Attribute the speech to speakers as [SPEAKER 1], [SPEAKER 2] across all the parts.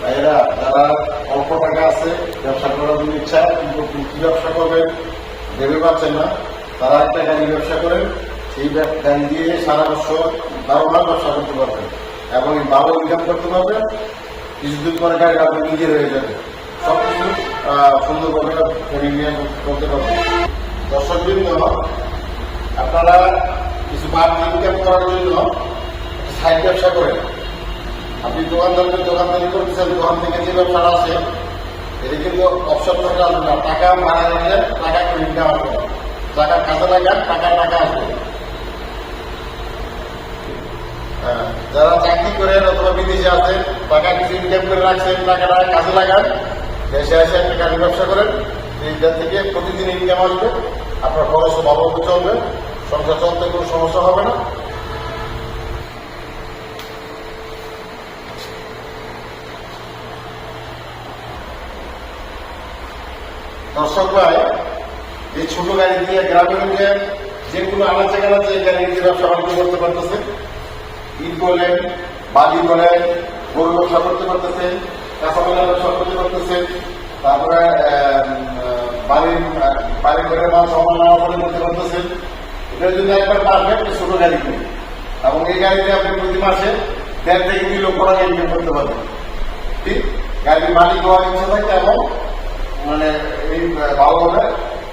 [SPEAKER 1] ভাইয়েরা, যারা অল্প টাকা আছে, ব্যবসা করার জন্য ইচ্ছা, কিন্তু কি ব্যবসা করবেন, ভেবে পাচ্ছেন না, তারা একটা গাড়ি ব্যবসা করেন, সেই গাড়ি দিয়ে সারা বছর মাস ব্যবসা করতে পারবেন। এবং ভালো ইনকাম করতে পারবেন, কিছুদিন পরে গাড়ি আপনি নিজের হয়ে যাবে সব কিছু সুন্দরভাবে ট্রেনিং করতে পারবেন। দর্শক বৃন্দ, আপনারা কিছু বাড়তি ইনকাম করার জন্য সাইড ব্যবসা করেন। আপনি দোকানদারকে দোকানদারি করতেছেন দোকান থেকে যে ব্যবসাটা আছে এটা কিন্তু অপশন থাকলে আসবে না। টাকা মারা গেলে টাকা করে ইনকাম আসবে টাকা কাজে লাগান টাকা টাকা আসবে। হ্যাঁ, যারা চাকরি করেন অথবা বিদেশে আছেন টাকা কিছু ইনকাম করে রাখছেন টাকাটা কাজে লাগান দেশে এসে একটা গাড়ি ব্যবসা করেন এইটার থেকে প্রতিদিন ইনকাম আসবে আপনার খরচ ভালোভাবে চলবে সংসার চলতে কোনো সমস্যা হবে না। দর্শক এই ছোট গাড়ি দিয়ে গ্রামের যে কোনো আনাচে কানাচে এই গাড়ি দিয়ে ব্যবসা বাণিজ্য করতে পারতেছে ইট বলেন, বালি বলেন, গরু ব্যবসা করতে পারতেছে কাঁচামালের ব্যবসা করতে পারতেছে, তারপরে বাড়ির বাড়ির ঘরে মাল সামান নেওয়া করে করতে পারতেছে। এটা যদি একবার পারবেন একটা ছোট গাড়ি কিনে। এবং এই গাড়িতে আপনি প্রতি মাসে দেড় থেকে দুই লক্ষ টাকা ইনকাম করতে পারবেন। ঠিক? গাড়ির মালিক হওয়ার ইচ্ছা থাকে এবং মানে এই ভালোভাবে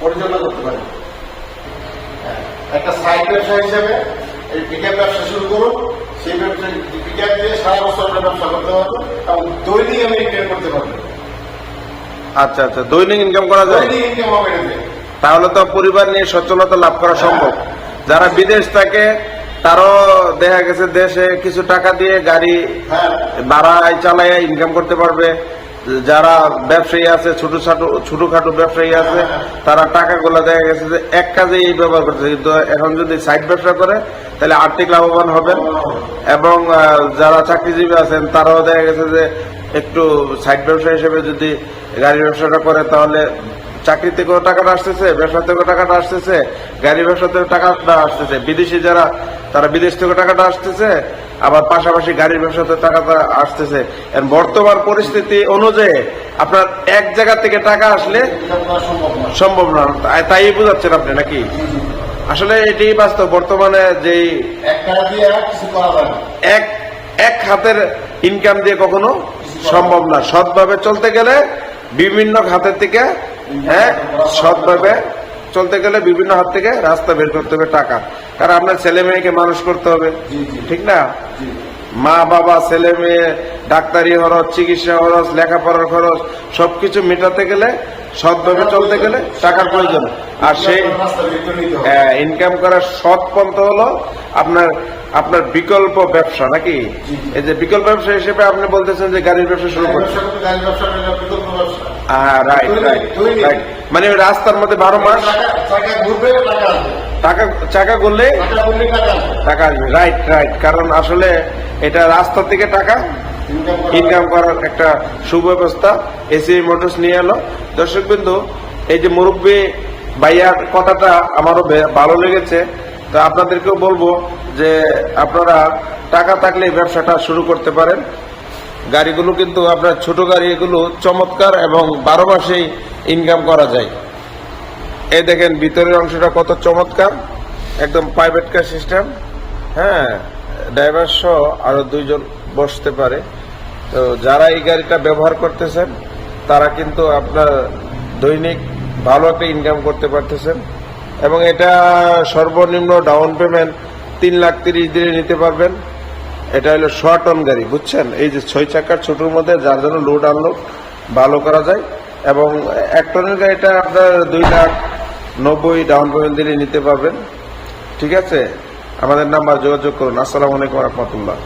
[SPEAKER 1] পরিচালনা করতে হ্যাঁ, একটা সাইড ব্যবসা হিসেবে এই ব্যবসা শুরু করুন। সেই ব্যবসা দিয়ে সারা বছর ব্যবসা করতে পারবেন এবং দৈনিক আমি ইনকাম করতে পারবেন
[SPEAKER 2] আচ্ছা আচ্ছা দৈনিক ইনকাম করা যায়?
[SPEAKER 1] দৈনিক ইনকাম হবে
[SPEAKER 2] তাহলে তো পরিবার নিয়ে সচ্ছলতা লাভ করা সম্ভব। যারা বিদেশ থাকে তারও দেখা গেছে দেশে কিছু টাকা দিয়ে গাড়ি
[SPEAKER 1] হ্যাঁ।
[SPEAKER 2] ভাড়ায় চালায় ইনকাম করতে পারবে। যারা ব্যবসায়ী আছে, ছোট ছোট, ছোটখাটো ব্যবসায়ী আছে, তারা টাকাগুলো দেখা গেছে যে এক কাজে এই ব্যবহার করছে কিন্তু এখন যদি সাইড ব্যবসা করে, তাহলে আর্থিক লাভবান হবেন এবং যারা চাকরিজীবী আছেন, তারাও দেখা গেছে যে একটু সাইড ব্যবসা হিসেবে যদি গাড়ি ব্যবসাটা করে, তাহলে চাকরি থেকেও টাকাটা আসতেছে ব্যবসা থেকেও টাকাটা আসতেছে গাড়ি ব্যবসা থেকেও টাকাটা আসতেছে। বিদেশি যারা, তারা বিদেশ থেকে টাকাটা আসতেছে আবার পাশাপাশি গাড়ির ব্যবসাতে টাকাটা আসতেছে। বর্তমান পরিস্থিতি অনুযায়ী আপনার এক জায়গা থেকে টাকা আসলে
[SPEAKER 1] সম্ভব না।
[SPEAKER 2] তাই- বুঝাচ্ছেন আপনি নাকি? আসলে এটাই বাস্তব। বর্তমানে
[SPEAKER 1] না
[SPEAKER 2] এক এক হাতের ইনকাম দিয়ে কখনো সম্ভব না। সৎভাবে চলতে গেলে বিভিন্ন খাতের থেকে হ্যাঁ সৎভাবে চলতে গেলে বিভিন্ন হাত থেকে রাস্তা বের করতে হবে টাকা। কারণ আপনার ছেলে মেয়েকে মানুষ করতে হবে। ঠিক না? মা বাবা ছেলে মেয়ে ডাক্তারি খরচ চিকিৎসা খরচ লেখাপড়ার খরচ সবকিছু মেটাতে গেলে সৎভাবে চলতে গেলে টাকার প্রয়োজন। আর সেই ইনকাম করার সৎ পন্থা হলো আপনার আপনার বিকল্প ব্যবসা নাকি। এই যে বিকল্প ব্যবসা হিসেবে আপনি বলতেছেন যে গাড়ির ব্যবসা শুরু করছেন।
[SPEAKER 1] ব্যবসা
[SPEAKER 2] রাইট রাইট রাইট মানে ওই রাস্তার মধ্যে বারো মাস?
[SPEAKER 1] টাকা,
[SPEAKER 2] চাকা করলে
[SPEAKER 1] টাকা আসবে।
[SPEAKER 2] রাইট রাইট কারণ আসলে এটা রাস্তা থেকে টাকা
[SPEAKER 1] ইনকাম
[SPEAKER 2] করার একটা সুব্যবস্থা। এসি মোটরস নিয়ে এলো। দর্শক বিন্দু, এই যে মুরব্বী ভাইয়ার কথাটা আমারও ভালো লেগেছে। তো আপনাদেরকেও বলব যে আপনারা টাকা থাকলে ব্যবসাটা শুরু করতে পারেন। গাড়িগুলো কিন্তু আপনার ছোট গাড়ি এগুলো চমৎকার এবং বারো মাসেই ইনকাম করা যায়। এই দেখেন, ভিতরের অংশটা কত চমৎকার। একদম প্রাইভেট কার সিস্টেম হ্যাঁ ড্রাইভার সহ আরও দুইজন বসতে পারে। তো যারা এই গাড়িটা ব্যবহার করতেছেন, তারা কিন্তু আপনার দৈনিক ভালো একটা ইনকাম করতে পারতেছেন। এবং এটা সর্বনিম্ন ডাউন পেমেন্ট তিন লাখ তিরিশ দিনে নিতে পারবেন। এটা হলো শর্ট অন গাড়ি, বুঝছেন? এই যে ছয় চাকার ছোটোর মধ্যে যার জন্য লোড আনলোড ভালো করা যায়। এবং এক টনের গাড়িটা আপনার দুই লাখ নব্বই ডাউন পেমেন্ট দিলে নিতে পারবেন। ঠিক আছে? আমাদের নাম্বার যোগাযোগ করুন। আসসালামু আলাইকুম রহমতুল্লাহ।